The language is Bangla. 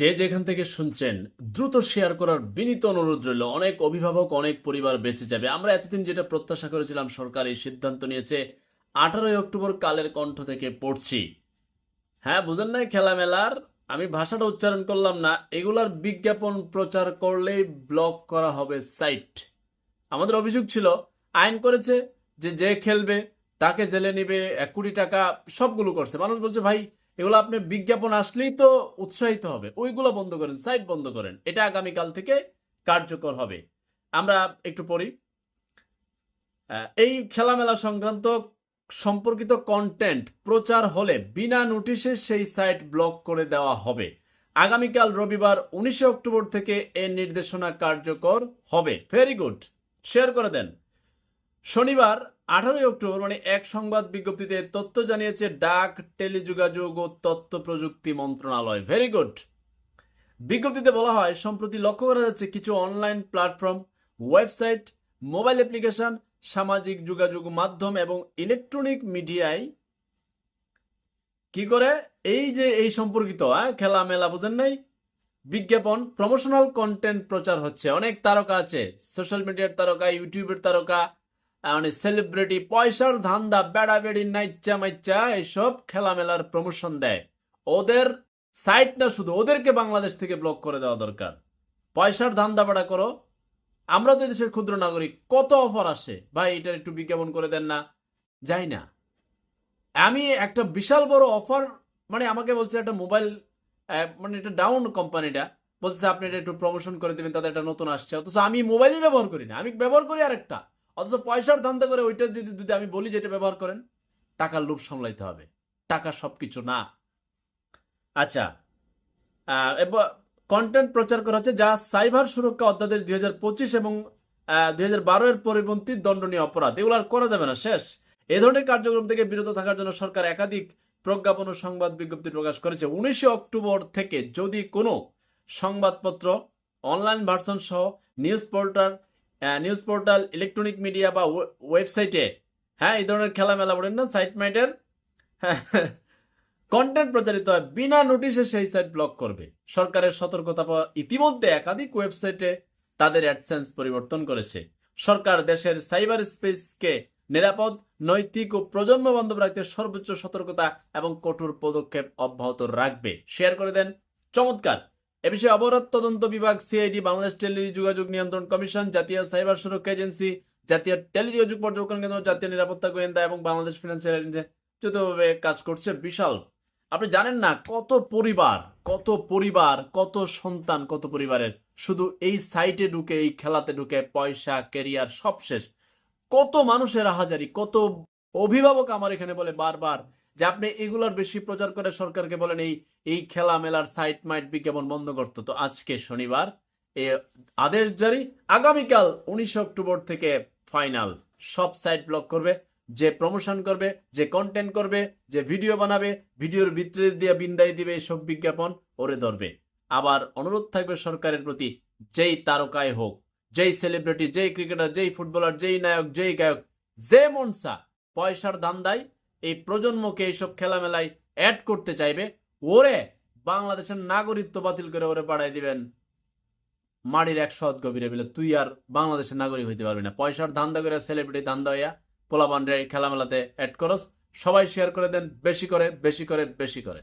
যে যেখান থেকে শুনছেন, দ্রুত শেয়ার করার বিনীত অনুরোধ রইল। অনেক অভিভাবক, অনেক পরিবার বেঁচে যাবে। আমরা এতদিন যেটা প্রত্যাশা করেছিলাম, সরকার এই সিদ্ধান্ত নিয়েছে, আঠারোই অক্টোবর কালের কণ্ঠ থেকে পড়ছি। হ্যাঁ বুঝেন নাই খেলামেলার? আমি ভাষাটা উচ্চারণ করলাম না। এগুলার বিজ্ঞাপন প্রচার করলেই ব্লক করা হবে সাইট আমাদের অভিযোগ ছিল, আইন করেছে যে যে খেলবে, তাকে জেলে নিবে, এক কোটি টাকা, সবগুলো করছে। মানুষ বলছে, ভাই এগুলো আপনি বিজ্ঞাপন আসলেই তো উৎসাহিত হবে। ওইগুলো বন্ধ করেন, সাইট বন্ধ করেন। এটা আগামীকাল থেকে কার্যকর হবে। আমরা একটু পড়ি। এই খেলামেলা সংক্রান্ত সম্পর্কিত কন্টেন্ট প্রচার হলে বিনা নোটিশে সেই সাইট ব্লক করে দেওয়া হবে। আগামীকাল রবিবার উনিশে অক্টোবর থেকে এর নির্দেশনা কার্যকর হবে। ভেরি গুড শেয়ার করে দেন। শনিবার আঠারোই অক্টোবর মানে এক সংবাদ বিজ্ঞপ্তিতে তথ্য জানিয়েছে ডাক, টেলিযোগাযোগ ও তথ্য প্রযুক্তি মন্ত্রণালয়। ভেরি গুড বিজ্ঞপ্তিতে বলা হয়, সম্প্রতি লক্ষ্য করা যাচ্ছে কিছু online platform, website, mobile application, সামাজিক যোগাযোগ মাধ্যম এবং ইলেকট্রনিক মিডিয়ায় কি করে? এই যে এই সম্পর্কিত খেলা মেলা বুঝেন নাই? বিজ্ঞাপন প্রমোশনাল কন্টেন্ট প্রচার হচ্ছে। অনেক তারকা আছে। সোশ্যাল মিডিয়ার তারকা ইউটিউবের তারকা মানে সেলিব্রিটি পয়সার ধান্দা বেড়া বেড়ি নাইচা মাইচা এইসব খেলামেলার প্রমোশন দেয়। ওদের সাইট না শুধু ওদেরকে বাংলাদেশ থেকে ব্লক করে দেওয়া দরকার। পয়সার ধান্দা বেড়া করো। আমরা তো দেশের ক্ষুদ্র নাগরিক, কত অফার আসে? ভাই, এটার একটু বিজ্ঞাপন করে দেন না। যাই না। আমি একটা বিশাল বড় অফার মানে আমাকে বলছে একটা মোবাইল মানে এটা ডাউন কোম্পানিটা বলছে আপনি এটা একটু প্রমোশন করে দেবেন তাদের একটা নতুন আসছে। অথচ আমি মোবাইলই ব্যবহার করি না। আমি ব্যবহার করি আরেকটা। অথচ পয়সার ধান্দা করে ওইটা যদি যদি আমি বলি যেটা ব্যবহার করেন, টাকার লোভ সামলাইতে হবে। টাকা সব কিছু না। আচ্ছা এবার কন্টেন্ট প্রচার করা হচ্ছে যা সাইবার সুরক্ষা অধ্যাদেশ দুই হাজার পঁচিশ এবং দুই হাজার বারো এর পরিপন্থী দণ্ডনীয় অপরাধ। এগুলো আর করা যাবে না, শেষ। এ ধরনের কার্যক্রম থেকে বিরত থাকার জন্য সরকার একাধিক প্রজ্ঞাপন ও সংবাদ বিজ্ঞপ্তি প্রকাশ করেছে। উনিশে অক্টোবর থেকে যদি কোনো সংবাদপত্র অনলাইন ভার্সন সহ news portal news portal electronic media বা ওয়ে- ওয়েবসাইটে হ্যাঁ এই ধরনের খেলামেলা বলেন না সাইট মাইটের কন্টেন্ট প্রচারিত হয় বিনা নোটিশে সেই সাইট ব্লক করবে। সরকারের সতর্কতা পাওয়া ইতিমধ্যে একাধিক ওয়েবসাইটে তাদের অ্যাডসেন্স পরিবর্তন করেছে। সরকার দেশের সাইবার স্পেসকে নিরাপদ, নৈতিক ও প্রজন্ম বান্ধব রাখতে সর্বোচ্চ সতর্কতা এবং কঠোর পদক্ষেপ অব্যাহত রাখবে। শেয়ার করে দেন, চমৎকার। এ বিষয়ে অবরোধ তদন্ত বিভাগ সিআইডি, বাংলাদেশ টেলিযোগাযোগ নিয়ন্ত্রণ কমিশন, জাতীয় সাইবার সুরক্ষা এজেন্সি, জাতীয় টেলিযোগাযোগ পর্যবেক্ষণ কেন্দ্র, জাতীয় নিরাপত্তা গোয়েন্দা এবং বাংলাদেশ ফিনান্সিয়াল যৌথভাবে কাজ করছে। বিশাল। আপনি জানেন না কত পরিবার কত পরিবার, কত সন্তান, কত পরিবারের শুধু এই সাইটে ঢুকে, এই খেলাতে ঢুকে, পয়সা কেরিয়ার সব শেষ। কত মানুষের হাজারি, কত অভিভাবক আমার এখানে বলে বারবার যে আপনি এগুলোর বেশি প্রচার করে সরকারকে বলেন, এই এই খেলা মেলার সাইট মাইট বিজ্ঞাপন বন্ধ করতো? তো আজকে শনিবার এ আদেশ জারি। আগামীকাল উনিশ অক্টোবর থেকে ফাইনাল সব সাইট ব্লক করবে, যে প্রমোশন করবে, যে কন্টেন্ট করবে, যে ভিডিও বানাবে ভিডিওর ভিতরে দিয়ে বিন্দাই দিবে সব বিজ্ঞাপন, ওরে ধরবে। আবার অনুরোধ থাকবে সরকারের প্রতি, যেই তারকায় হোক, যেই সেলিব্রিটি যেই ক্রিকেটার যেই ফুটবলার যেই নায়ক, যেই গায়ক, যে মনসা, পয়সার দান দান্দায় এই প্রজন্মকে এইসব খেলামেলায় অ্যাড করতে চাইবে, ওরে বাংলাদেশের নাগরিকত্ব বাতিল করে ওরে পাঠাই দিবেন। মাড়ির এক সৎ গভীরে বলে তুই আর বাংলাদেশের নাগরিক হইতে পারবি না। পয়সার ধান্দা করে সেলিব্রিটি ধান্দা হইয়া পোলাপান্ডের খেলামেলাতে অ্যাড করস। সবাই শেয়ার করে দেন, বেশি করে বেশি করে বেশি করে।